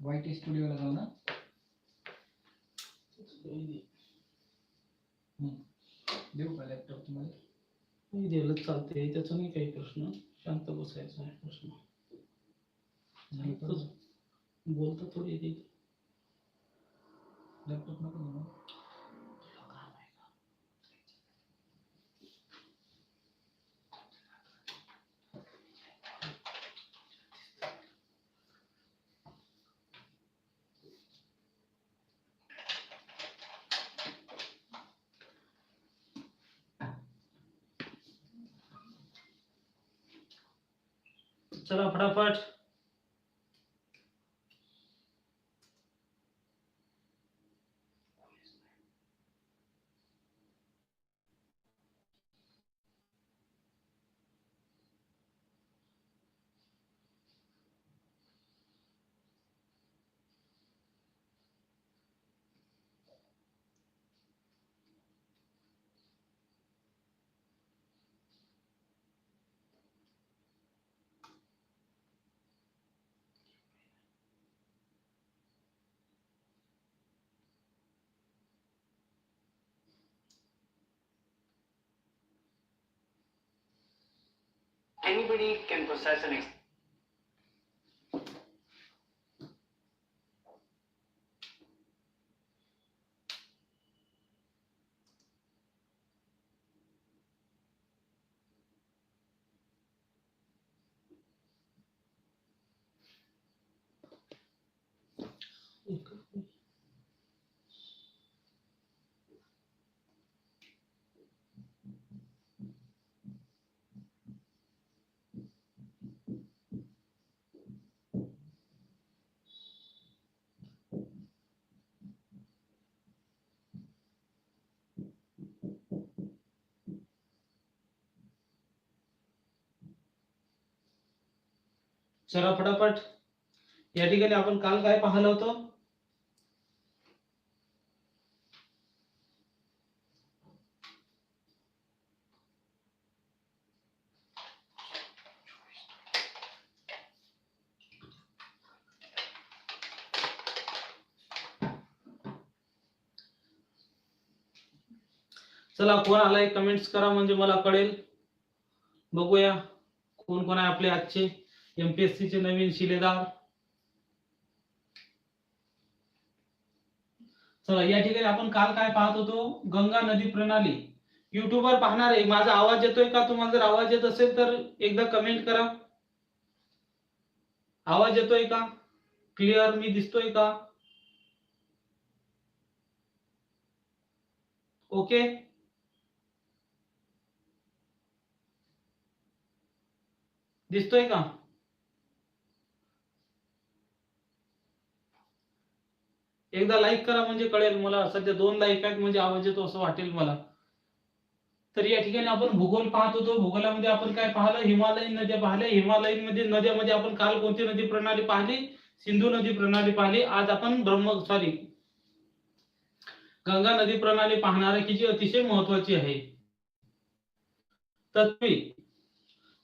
वाईट स्टुडिओला जाऊ ना? देऊ का लॅपटॉप तुम्हाला? नाही दिलं चालते त्याचा नाही काही प्रश्न. शांत बसायचा आहे प्रश्न? बोलता थोडी लॅपटॉप नको Anybody can possess an चला फटाफट. या ठिकाणी आपण काल काय पाहिलं होतं? चला कोण आलाय? कमेंट्स करा म्हणजे मला कळेल. बघूया कोण कोण आहे आपले आजचे. एमपीएससी चे नवीन शिलेदार. चला या ठिकाणी आपण काल काय पाहत होतो? गंगा नदी प्रणाली. युट्यूबवर पाहणार आहे. माझा आवाज येतोय का? तुम्हाला जर आवाज येत असेल तर एकदा कमेंट करा. आवाज येतोय का? क्लिअर मी दिसतोय का? ओके दिसतोय का? एकदा लाईक करा म्हणजे कळेल मला. सध्या दोन लाईक आहेत म्हणजे आवाज येतो असं वाटेल मला. तर या ठिकाणी आपण भूगोल पाहत होतो. भूगोलामध्ये आपण काय पाहिलं? हिमालयीन नद्या पाहिल्या. हिमालयीन मध्ये नद्यामध्ये आपण काल कोणती नदी प्रणाली पाहिली? सिंधू नदी प्रणाली पाहिली. आज आपण ब्रह्म सॉरी गंगा नदी प्रणाली पाहणार आहे की जी अतिशय महत्वाची आहे. तत्वी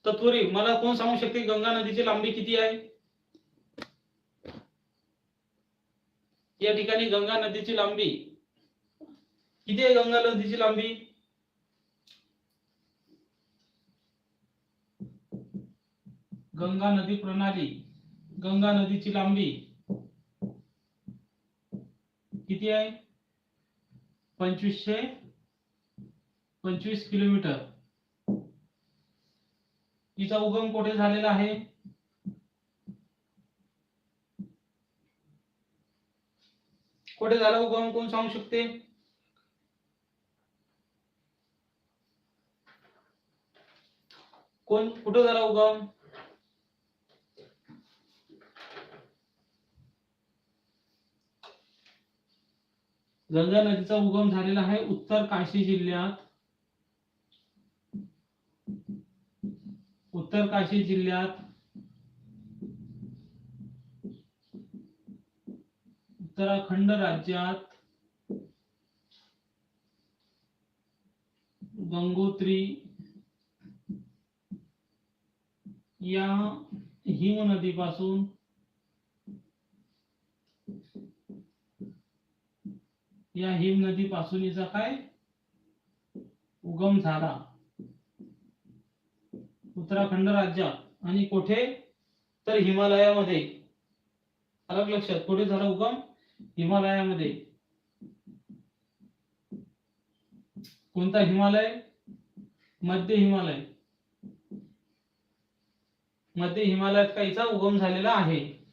तत्वरी मला कोण सांगू शकते? गंगा नदीची लांबी किती आहे? या ठिकाणी गंगा नदीची लांबी. किती आहे गंगा नदीची लांबी? गंगा नदी प्रणाली. गंगा नदीची लांबी. किती आहे? पंचवीसशे पंचवीस किलोमीटर. तिचा उगम कुठे झालेला आहे? कुठे झाला उगम? कोण सांगू शकते? कोण? कुठे झाला उगम? गंगा नदीचा उगम झालेला आहे उत्तर काशी जिल्ह्यात. उत्तर काशी जिल्ह्यात उत्तराखंड राज्यात गंगोत्री या हिम नदीपासून या हिम नदी पासून हिचा काय? उगम झाला. उत्तराखंड राज्यात. आणि कुठे? तर हिमालयामध्ये. अलग लक्षात. कुठे झाला उगम? हिमालयामध्ये. कोणता हिमालय? मध्य हिमालय. मध्य हिमालयात काहीचा उगम झालेला आहे.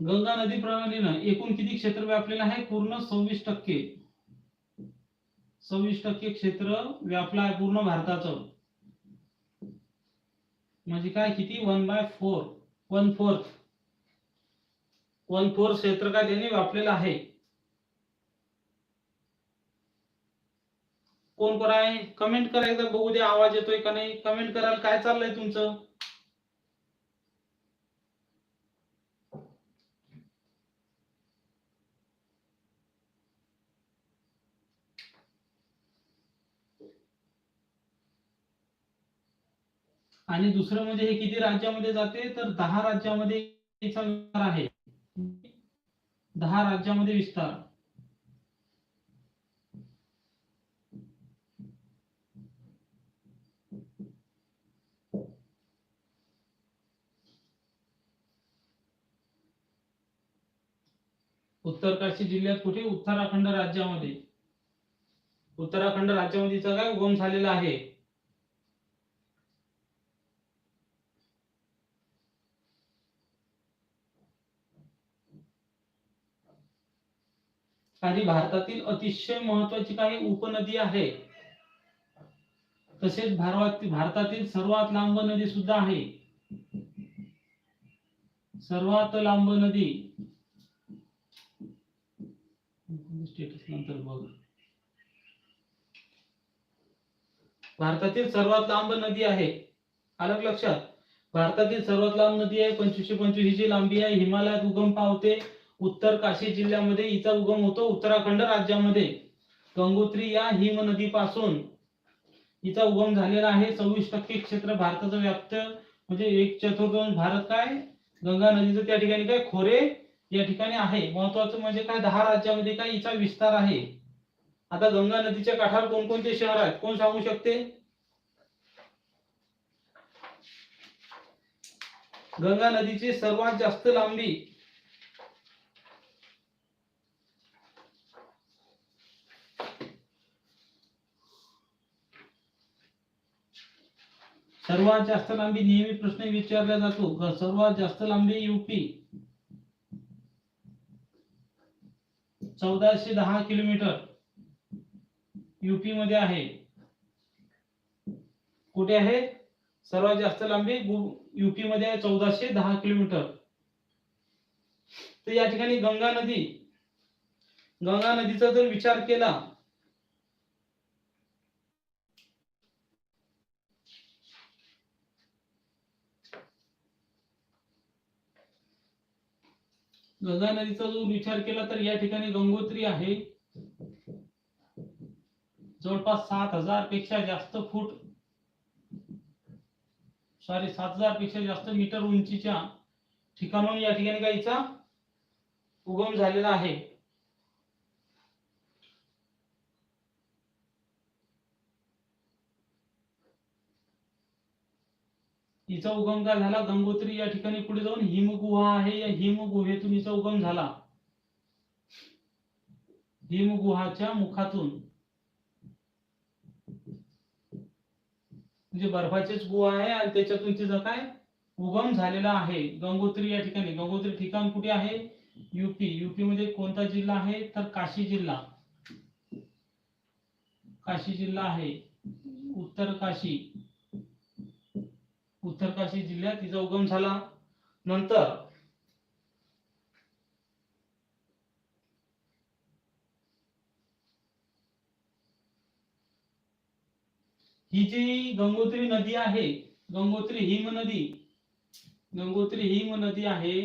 गंगा नदी प्रणालीनं एकूण किती क्षेत्र व्यापलेलं आहे? पूर्ण सव्वीस टक्के. सव्वीस टक्के क्षेत्र व्यापलं आहे पूर्ण भारताचं. म्हणजे काय किती? One by four one fourth one fourth क्षेत्र काय त्यांनी व्यापलेलं आहे? कोण कोण आहे? कमेंट करा एकदा बघू दे आवाज येतोय का नाही? कमेंट कराल काय चाललंय तुमचं? आणि दुसरं म्हणजे हे किती राज्यामध्ये जाते? तर दहा राज्यामध्ये विस्तार आहे. दहा राज्यामध्ये विस्तार. उत्तरकाशी जिल्ह्यात कुठे? उत्तराखंड राज्यामध्ये. उत्तराखंड राज्यामध्ये काय उगम झालेला आहे? खाली भारतातील अतिशय महत्वाची काही उपनदी आहे. तसेच भारत भारतातील सर्वात लांब नदी सुद्धा आहे. सर्वात लांब नदी स्टेटस नंतर बघ. भारतातील सर्वात लांब नदी आहे. अलग लक्षात? भारतातील सर्वात लांब नदी आहे पंचवीसशे पंचवीस ची लांबी आहे. हिमालयात उगम पावते. उत्तर काशी जिल्ह्यामध्ये हिचा उगम होतो उत्तराखंड राज्यामध्ये. गंगोत्री या हिम नदीपासून हिचा उगम झालेला आहे. सव्वीस टक्के क्षेत्र भारताचं व्याप्त म्हणजे एक चतुर्थांश भारत काय? गंगा नदीचं त्या ठिकाणी काय? खोरे या ठिकाणी आहे. महत्वाचं म्हणजे काय? दहा राज्यामध्ये काय? हिचा विस्तार आहे. आता गंगा नदीच्या काठावर कोणकोणते शहर आहेत? कोण सांगू शकते? गंगा नदीची सर्वात जास्त लांबी सर्वात जास्त लांबी नेहमी प्रश्न विचारला जातो. सर्वात जास्त लांबी युपी चौदाशे दहा किलोमीटर युपी मध्ये आहे. कुठे आहे? सर्वात जास्त लांबी युपी मध्ये आहे चौदाशे दहा किलोमीटर. तर या ठिकाणी गंगा नदी. गंगा नदीचा जर विचार केला गंगा नदीचा जो विचार केला तर या ठिकाणी गंगोत्री आहे. जवळपास सात हजारपेक्षा जास्त फूट सॉरी सात हजारपेक्षा जास्त मीटर उंचीच्या ठिकाणाहून या ठिकाणी गाईचा उगम झालेला आहे. हिचा उगम काय झाला गंगोत्री या ठिकाणी पुढे जाऊन हिमगुहा आहे या हिमगुहेतून हिचा उगम झाला. हिमगुहाच्या मुखातून. म्हणजे बर्फाचीच गुहा आहे आणि त्याच्यातून तिचा काय? उगम झालेला आहे. गंगोत्री या ठिकाणी. गंगोत्री ठिकाण कुठे आहे? युपी. युपी मध्ये कोणता जिल्हा आहे? तर काशी जिल्हा. काशी जिल्हा आहे. उत्तर काशी. उत्तरकाशी जिल्ह्यात तिचा उगम झाला. नंतर ही जी गंगोत्री नदी आहे गंगोत्री हिम नदी गंगोत्री हिम नदी आहे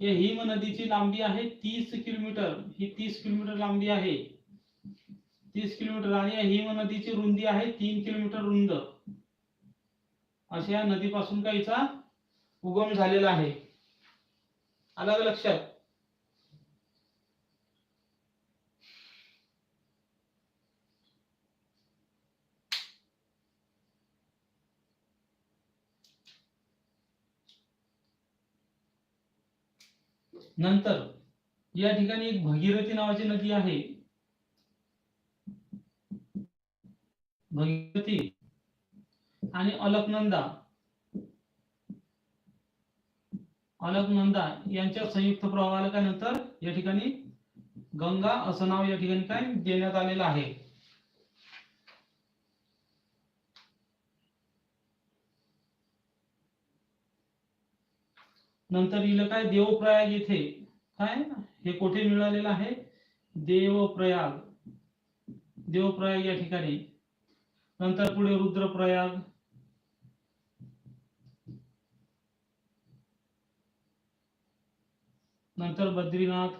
या हिम नदीची लांबी आहे तीस किलोमीटर. ही तीस किलोमीटर लांबी आहे. तीस किलोमीटर आणि या हिम नदीची रुंदी आहे तीन किलोमीटर रुंद. अशा या नदीपासून काहीचा उगम झालेला आहे? आला लक्षात? नंतर या ठिकाणी एक भगीरथी नावाची नदी आहे. भगीरथी आणि अलकनंदा. अलकनंदा यांच्या संयुक्त प्रवाहाला काय नंतर? या ठिकाणी गंगा असं नाव या ठिकाणी काय देण्यात आलेलं आहे. नंतर इलं काय? देवप्रयाग येथे काय? हे कुठे मिळालेलं आहे? देवप्रयाग. देवप्रयाग या ठिकाणी. नंतर पुढे रुद्रप्रयाग. नंतर बद्रीनाथ.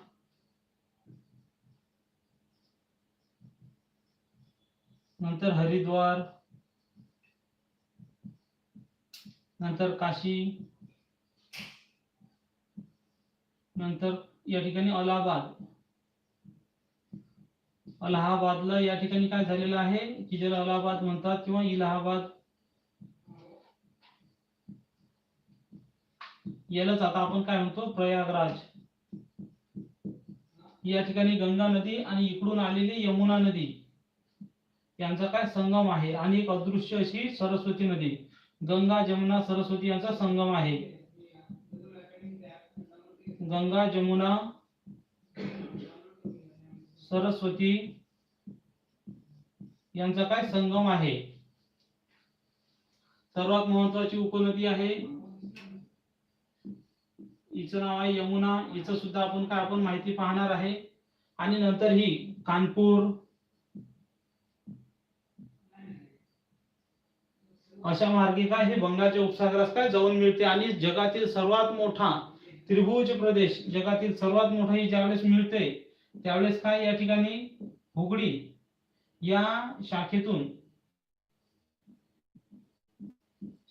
नंतर हरिद्वार. नंतर काशी. नंतर या ठिकाणी अलाहाबाद. अलाहाबादला या ठिकाणी काय झालेलं आहे की ज्याला अलाहाबाद म्हणतात किंवा इलाहाबाद. यालाच आता आपण काय म्हणतो प्रयागराज. या ठिकाणी गंगा नदी आणि इकडून आलेली यमुना नदी. यांचा काय संगम आहे? आणि एक अदृश्य अशी सरस्वती नदी. गंगा जमुना सरस्वती यांचा संगम आहे. गंगा जमुना सरस्वती यांचा काय संगम आहे? सर्वात महत्वाची उपनदी आहे हिचं नाव आहे यमुना. हिचं सुद्धा आपण काय आपण माहिती पाहणार आहे. आणि नंतर ही कानपूर अशा मार्गे काय हे बंगालच्या उपसागरास काय जाऊन मिळते. आणि जगातील सर्वात मोठा त्रिभुज प्रदेश जगातील सर्वात मोठा ही ज्यावेळेस मिळते त्यावेळेस काय या ठिकाणी हुगडी या शाखेतून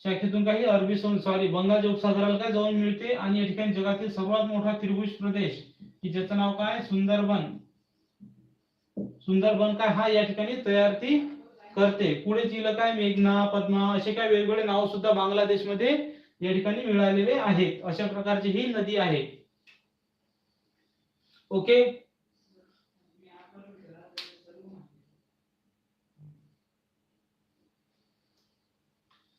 शाखेतून काही अरबी सॉरी बंगालच्या उपसागराला काय जाऊन मिळते? आणि या ठिकाणी जगातील सर्वात मोठा त्रिभुज प्रदेश की ज्याचं नाव काय? सुंदरबन. सुंदरबन काय? हा या ठिकाणी तयार ती करते. पुढे तिला काय? मेघना पद्मा असे काय वेगवेगळे नाव सुद्धा बांगलादेशमध्ये या ठिकाणी मिळालेले आहेत. अशा प्रकारची ही नदी आहे. ओके?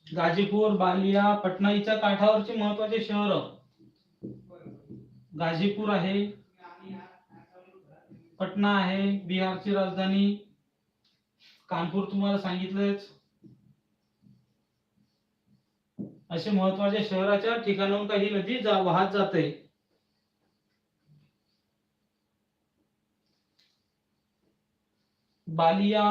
गाजीपूर बालिया पटना हिच्या काठावरचे महत्त्वाचे शहर. गाजीपूर आहे पटना आहे बिहारची राजधानी. कानपूर तुम्हाला सांगितलंच असे महत्त्वाच्या शहराच्या ठिकाणाहून काही नदी जा वाहत जाते. बालिया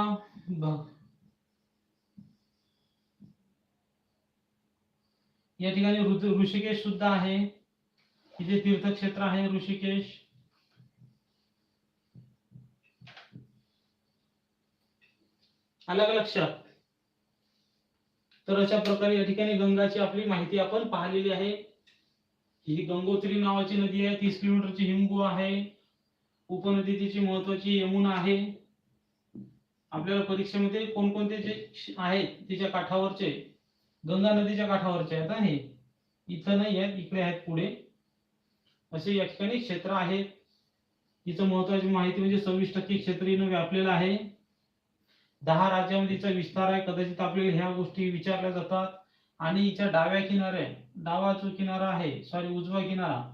या ठिकाणी ऋषिकेश सुद्धा आहे. इथे तीर्थक्षेत्र आहे ऋषिकेश. अलग लक्षात तर अशा प्रकारे या ठिकाणी गंगाची आपली माहिती आपण पाहिलेली आहे. ही गंगोत्री नावाची नदी आहे. तीस किलोमीटरची हिमगू आहे. उपनदी तिची महत्वाची यमुना आहे. आपल्याला परीक्षेमध्ये कोणकोणते जे आहे आहेत तिच्या काठावरचे गंगा नदीच्या काठावरचे आहेत हे इथं नाही आहेत इकडे आहेत पुढे. असे या ठिकाणी क्षेत्र आहेत. तिचं महत्वाची माहिती म्हणजे सव्वीस टक्के क्षेत्र व्यापलेलं आहे. दहा राज्यामध्ये तिचा विस्तार आहे. कदाचित आपल्याला ह्या गोष्टी विचारल्या जातात. आणि हिच्या डाव्या किनाऱ्या डावा जो किनारा आहे सॉरी उजवा किनारा.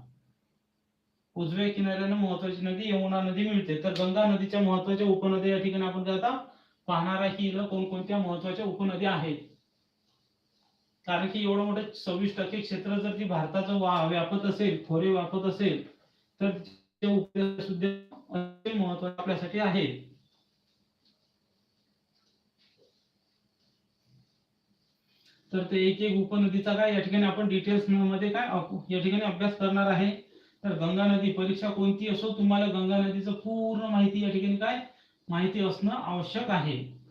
उजव्या किनाऱ्यानं महत्वाची नदी यमुना नदी मिळते. तर गंगा नदीच्या महत्त्वाच्या उपनद्या या ठिकाणी आपण काय आता पाहणार आहे की इथं कोणकोणत्या महत्त्वाच्या उपनद्या आहेत. कारण की एवढं मोठं सव्वीस टक्के क्षेत्र जर ती भारताचं वा- व्यापत असेल खोरे व्यापत असेल तर ते सुद्धा आपल्यासाठी आहे. तर ते एक एक उपनदीचा काय या ठिकाणी आपण डिटेल्समध्ये काय या ठिकाणी अभ्यास करणार आहे. तर गंगा नदी परीक्षा कोणती असो तुम्हाला गंगा नदीचं पूर्ण माहिती या ठिकाणी काय? माहिती असणं आवश्यक आहे.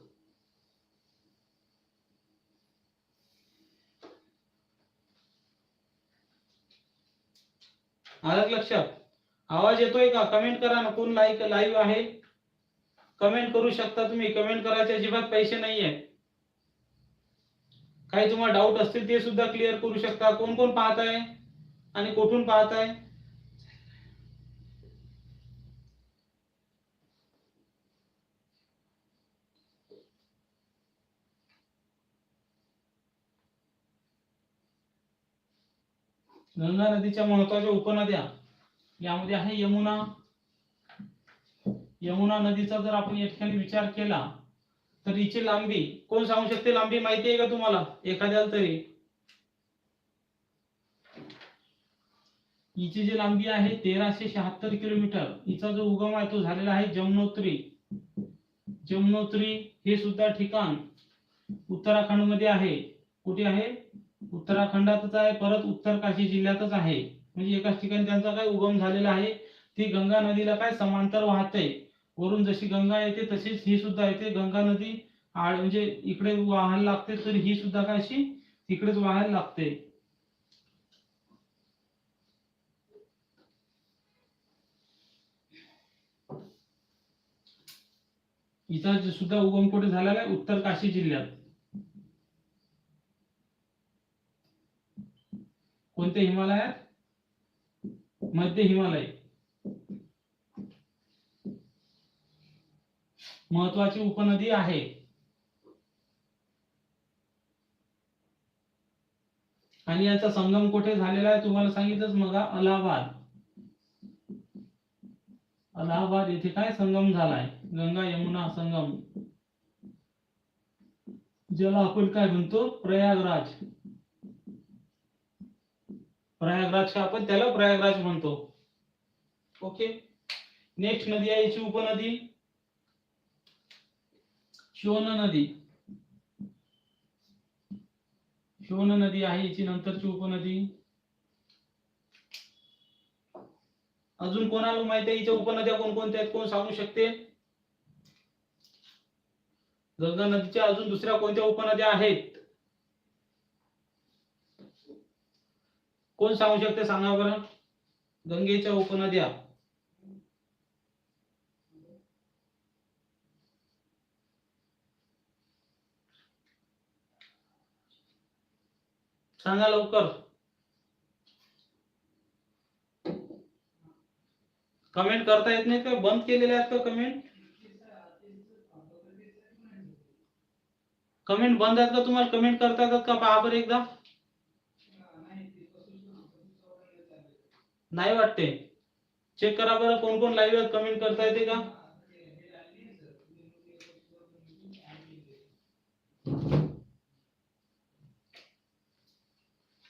आलं लक्षात. आवाज येतोय का? कमेंट करा ना कोण लाईक लाईव्ह आहे? कमेंट करू शकता तुम्ही. कमेंट करायचे अजिबात पैसे नाहीये. काही तुम्हाला डाऊट असतील ते सुद्धा क्लिअर करू शकता. कोण कोण पाहत आहे आणि कुठून पाहत गंगा नदीच्या महत्त्वाच्या उपनद्या यामध्ये आहे यमुना. यमुना नदीचा जर आपण या ठिकाणी विचार केला तर हिची लांबी कोण सांगू शकते? लांबी माहिती आहे का तुम्हाला? एखाद्याला तरी. हिची जी लांबी आहे तेराशे शहात्तर किलोमीटर. हिचा जो उगम आहे तो झालेला आहे जमुनोत्री. जमनोत्री हे सुद्धा ठिकाण उत्तराखंडमध्ये आहे. कुठे आहे? उत्तराखंडातच आहे परत उत्तर काशी जिल्ह्यातच आहे. म्हणजे एकाच ठिकाणी त्यांचा काय उगम झालेला आहे ती गंगा नदीला काय समांतर वाहते. वरून जशी गंगा येते तशीच ही सुद्धा येते. गंगा नदी आड म्हणजे इकडे वाहायला लागते तर ही सुद्धा काय अशी तिकडेच वाहायला लागते. इथं सुद्धा उगम कुठे झालेला आहे? उत्तर काशी जिल्ह्यात. कोणत्या हिमालयात? मध्य हिमालय. महत्वाची उपनदी आहे. आणि याचा संगम कुठे झालेला आहे? तुम्हाला सांगितलंच मग अलाहाबाद. अलाहाबाद येथे काय संगम झालाय? गंगा यमुना संगम. ज्याला आपण काय म्हणतो? प्रयागराज. प्रयागराज का आपण त्याला प्रयागराज म्हणतो. ओके नेक्स्ट नदी आहे याची उपनदी. शोन नदी. शोन नदी आहे याची नंतरची उपनदी. अजून कोणाला माहिती आहे हिच्या उपनद्या कोणकोणत्या आहेत? कोण सांगू शकते? गंगा नदीच्या अजून दुसऱ्या कोणत्या उपनद्या आहेत? कोण सांगू शकते? सांगा बरं. गंगेच्या उपनद्या. सांगा लवकर. कमेंट करता येत नाही का? बंद केलेले आहेत का कमेंट? कमेंट बंद आहेत का तुम्हाला? कमेंट करता येतात का पहा बरं एकदा? नाही वाटते. चेक करा बरं लाईव्ह आहेत कमेंट करता येते का?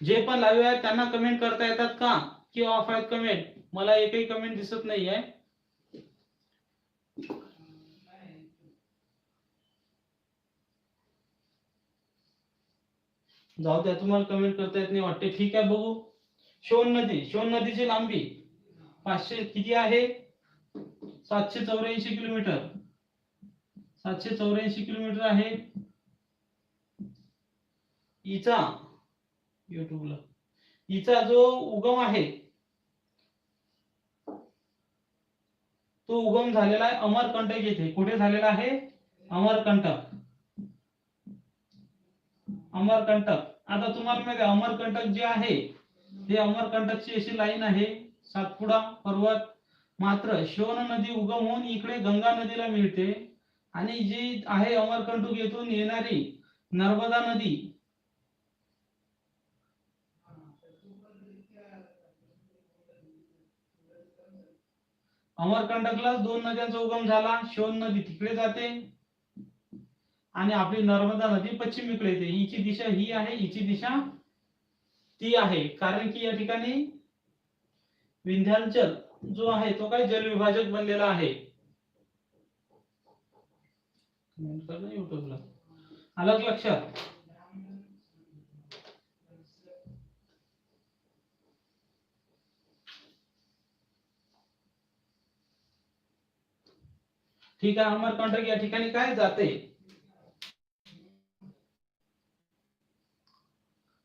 जे पण लाईव्ह कमेंट करता येतात का? की ऑफ़ आहेत कमेंट मला एकही कमेंट दिसत नाही आहे जाऊ द्या, तुम्हाला कमेंट करता नाही वाटते. ठीक आहे, बघू. शोन नदी शोन नदीची लांबी पाचशे किती आहे? सातशे चौऱ्याऐंशी किलोमीटर. सातशे चौऱ्याऐंशी किलोमीटर आहे. इचा युट्यूबला इचा जो उगम आहे तो उगम झालेला आहे अमरकंटक येथे. कुठे झालेला आहे? अमरकंटक. अमरकंटक. आता तुम्हाला माहिती आहे अमरकंटक जे आहे ते अमरकंटकची अशी लाईन आहे. सातपुडा पर्वत मात्र शिवन नदी उगम होऊन इकडे गंगा नदीला मिळते. आणि जी आहे अमरकंटक येथून येणारी नर्मदा नदी. अमरकंटकला दोन नद्यांचा उगम झाला. शिवन नदी तिकडे जाते. आणि आपली नर्मदा नदी पश्चिमेकडे येते. हिची दिशा ही आहे हिची दिशा ती आहे. कारण की या ठिकाणी विंध्याचल जो आहे तो काय जलविभाजक बनलेला आहे. युट्यूबला आलं लक्षात? ठीक आहे अमरकंटक या ठिकाणी काय जाते?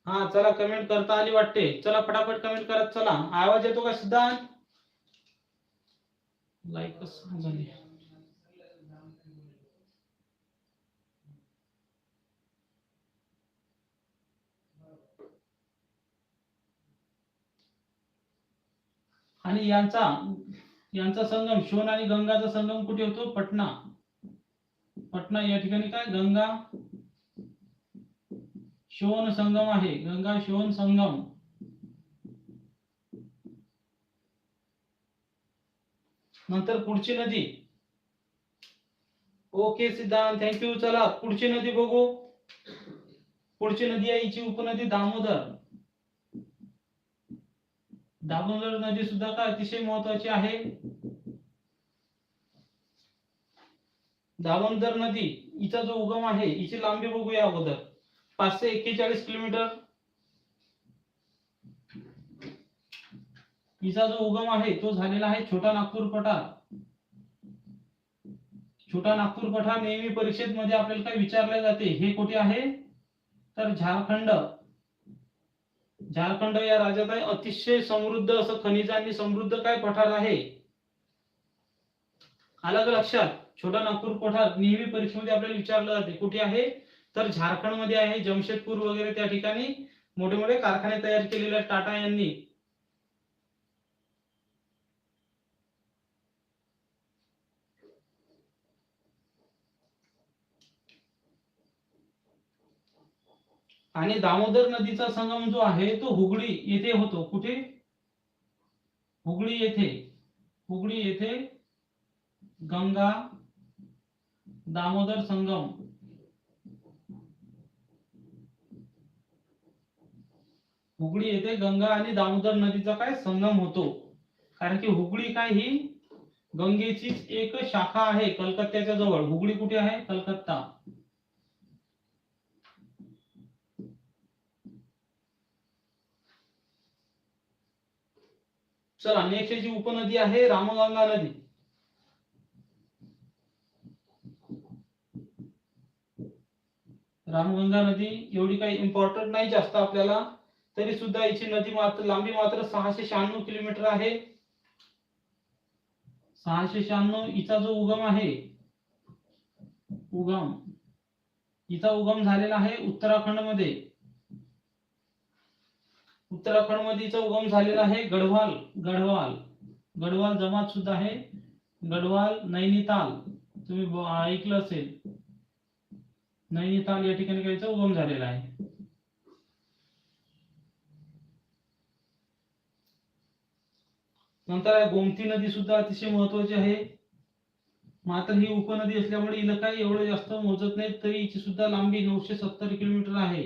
हा चला कमेंट करता आली वाटते. चला फटाफट कमेंट करत चला. आवाज येतो का सिद्धांत? लाईक झाली. आणि यांचा यांचा संगम शोन आणि गंगाचा संगम कुठे होतो? पटना. पटना या ठिकाणी काय? गंगा शोन संगम आहे. गंगा शोन संगम. नंतर पुढची नदी. ओके सिद्धांत. थँक्यू चला पुढची नदी बघू. पुढची नदी आहे हिची उपनदी दामोदर. दामोदर नदी सुद्धा का अतिशय महत्वाची आहे? दामोदर नदी हिचा जो उगम आहे हिची लांबी बघूया अगोदर. पाचशे एक्केचाळीस किलोमीटर. हिचा जो उगम आहे तो झालेला आहे छोटा नागपूर पठार. छोटा नागपूर पठार नेहमी परीक्षेमध्ये आपल्याला काय विचारले जाते हे कुठे आहे? तर झारखंड. झारखंड या राज्यात आहे अतिशय समृद्ध असं खनिजांनी समृद्ध काय पठार आहे? आला तर लक्षात? छोटा नागपूर पठार नेहमी परीक्षेमध्ये आपल्याला विचारलं जाते कुठे आहे? तर झारखंडमध्ये आहे जमशेदपूर वगैरे त्या ठिकाणी मोठे मोठे कारखाने तयार केलेले टाटा यांनी. आणि दामोदर नदीचा संगम जो आहे तो हुगळी येथे होतो. कुठे? हुगळी येथे. हुगळी येथे गंगा दामोदर संगम. हुगळी येथे गंगा आणि दामोदर नदीचा काय संगम होतो? कारण की हुगळी काय ही गंगेचीच एक शाखा आहे कलकत्त्याच्या जवळ. हुगळी कुठे आहे? कलकत्ता. चला नेक्स्ट जी उपनदी आहे रामगंगा नदी. रामगंगा नदी एवढी काही इम्पॉर्टंट नाही जास्त आपल्याला. तरी सुद्धा याची नदी मात्र लांबी मात्र सहाशे शहाण्णव किलोमीटर आहे. सहाशे शहाण्णव हिचा जो उगम आहे उगम हिचा उगम झालेला आहे उत्तराखंडमध्ये उत्तराखंडमध्ये हिचा उगम झालेला आहे गढवाल गढवाल गढवाल जमात सुद्धा आहे. गढवाल नैनिताल तुम्ही ब- ऐकलं असेल. नैनिताल या ठिकाणी काहीचा उगम झालेला आहे. नंतर गोमती नदी सुद्धा अतिशय महत्वाची आहे. मात्र ही उपनदी असल्यामुळे हिला काही एवढं जास्त मोजत नाही तरी हिची सुद्धा लांबी नऊशे सत्तर किलोमीटर आहे.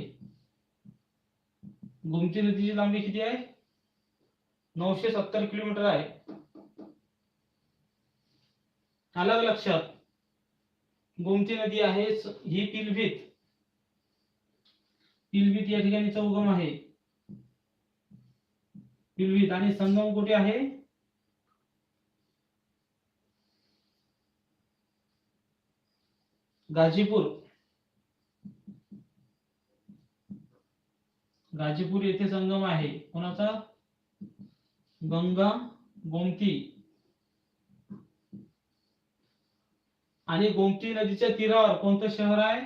गोमती नदीची लांबी किती आहे? नऊशे सत्तर किलोमीटर आहे. आलं लक्षात? गोमती नदी आहे ही पिलभीत पिलभीत या ठिकाणीचा उगम आहे. पिलभीत आणि संगम कुठे आहे? गाजीपूर. गाजीपूर येथे संगम आहे. कोणाचा? गंगा गोमती. आणि गोमती नदीच्या तीरावर कोणतं शहर आहे?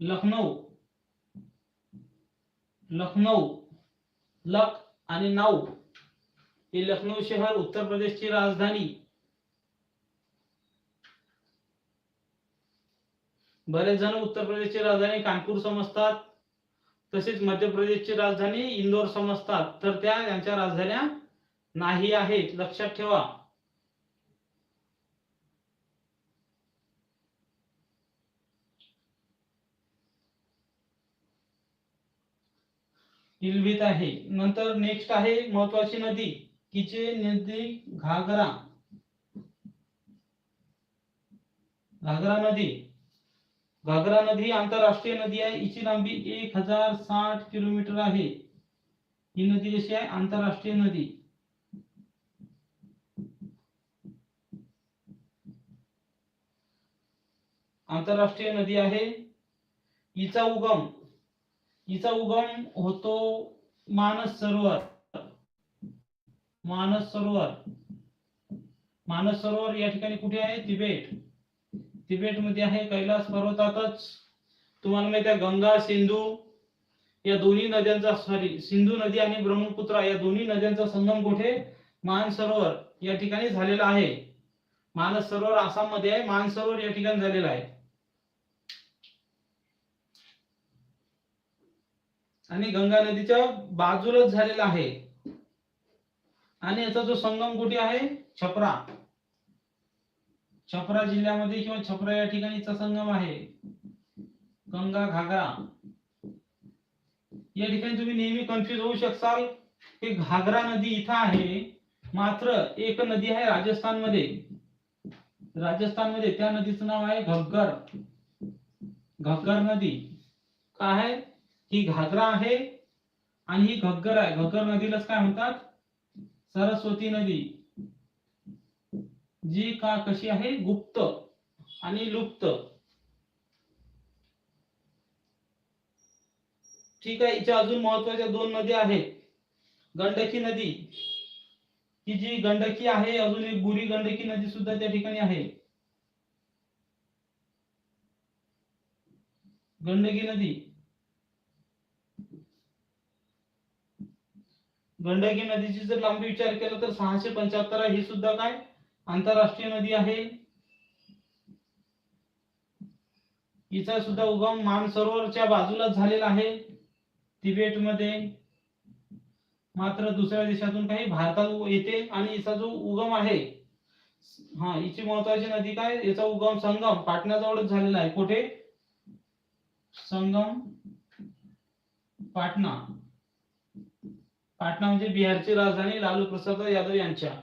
लखनौ. लखनौ लख आणि नाऊ हे लखनौ शहर उत्तर प्रदेशची राजधानी. बरेच जण उत्तर प्रदेशची राजधानी कानपूर समजतात तसेच मध्य प्रदेशची राजधानी इंदोर समजतात. तर त्या यांच्या राजधान्या नाही आहेत. लक्षात ठेवा. पिलभीत आहे. नंतर नेक्स्ट आहे महत्वाची नदी तिचे नदी घागरा. घागरा नदी. घागरा नदी आंतरराष्ट्रीय नदी आहे. हिची लांबी एक हजार साठ किलोमीटर आहे. ही नदी कशी आहे? आंतरराष्ट्रीय नदी. आंतरराष्ट्रीय नदी आहे. हिचा उगम हिचा उगम होतो मानस सरोवर. मानस सरोवर. मानस सरोवर या ठिकाणी कुठे आहे? तिबेट. तिबेटमध्ये आहे कैलास पर्वतातच. तुम्हाला माहिती आहे गंगा सिंधू या दोन्ही नद्यांचा सॉरी सिंधू नदी आणि ब्रह्मपुत्रा या दोन्ही नद्यांचा संगम कुठे? मानसरोवर या ठिकाणी झालेला आहे. मानस सरोवर आसाम आहे मानसरोवर या ठिकाणी झालेला आहे. आणि गंगा नदीच्या बाजूलाच झालेला आहे. आणि याचा जो संगम कुठे आहे? छपरा. छपरा जिल्ह्यामध्ये किंवा छपरा या ठिकाणीचा संगम आहे. गंगा घागरा या ठिकाणी तुम्ही नेहमी कन्फ्युज होऊ शकसाल. की घागरा नदी इथं आहे. मात्र एक नदी आहे राजस्थानमध्ये. राजस्थानमध्ये त्या नदीचं नाव आहे घग्गर. घग्गर नदी. काय आहे? ही घागरा आहे आणि ही घग्गर आहे. घग्गर नदीलाच काय म्हणतात? सरस्वती नदी. जी का कशी आहे? गुप्त आणि लुप्त. ठीक आहे हिच्या अजून महत्त्वाच्या दोन नद्या आहेत. गंडकी नदी. ही जी गंडकी आहे अजून एक बुरी गंडकी नदी सुद्धा त्या ठिकाणी आहे. गंडकी नदी. गंडकी नदीची जर लांबी विचार केला तर सहाशे पंच्याहत्तर आहे ही सुद्धा काय? आंतरराष्ट्रीय नदी आहे. हिचा सुद्धा उगम मानसरोवरच्या बाजूलाच झालेला आहे. तिबेटमध्ये मात्र दुसऱ्या देशातून काही भारतात येते आणि हिचा जो उगम आहे हा हिची महत्वाची नदी काय? याचा उगम संगम पाटण्याजवळच झालेला आहे. कुठे? संगम पाटणा. पाटणा म्हणजे बिहारची राजधानी लालू प्रसाद यादव यांच्या.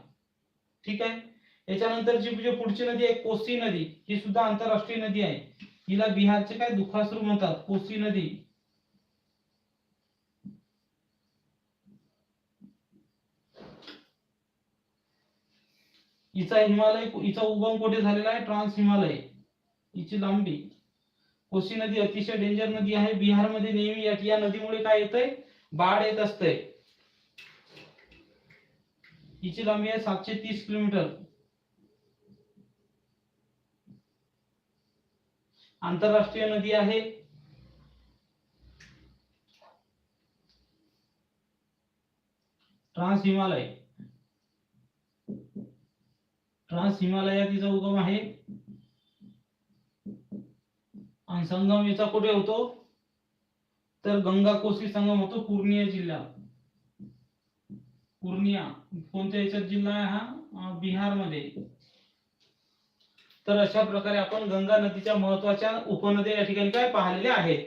ठीक आहे? याच्यानंतरची जी म्हणजे पुढची नदी आहे कोसी नदी ही सुद्धा आंतरराष्ट्रीय नदी आहे. हिला बिहारचे काय दुखासरू म्हणतात? कोसी नदी. हिचा हिमालय हिचा उगम कुठे झालेला आहे? ट्रान्स हिमालय. हिची लांबी. कोसी नदी अतिशय डेंजर नदी आहे. बिहारमध्ये नेहमी या- या नदीमुळे काय येतंय? बाढ येत असते हिची लांबी आहे सातशे तीस किलोमीटर. आंतरराष्ट्रीय नदी आहे. ट्रान्स हिमालय ट्रान्स हिमालया तिचा उगम आहे. आणि संगम याचा कुठे होतो? तर गंगा कोसी संगम होतो पूर्णिया जिल्हा पूर्णिया कोणत्या याच्यात जिल्हा आहे हा? बिहारमध्ये तर अशा प्रकारे आपण गंगा नदीच्या महत्त्वाच्या उपनद्या या ठिकाणी काय पाहिलेल्या आहेत?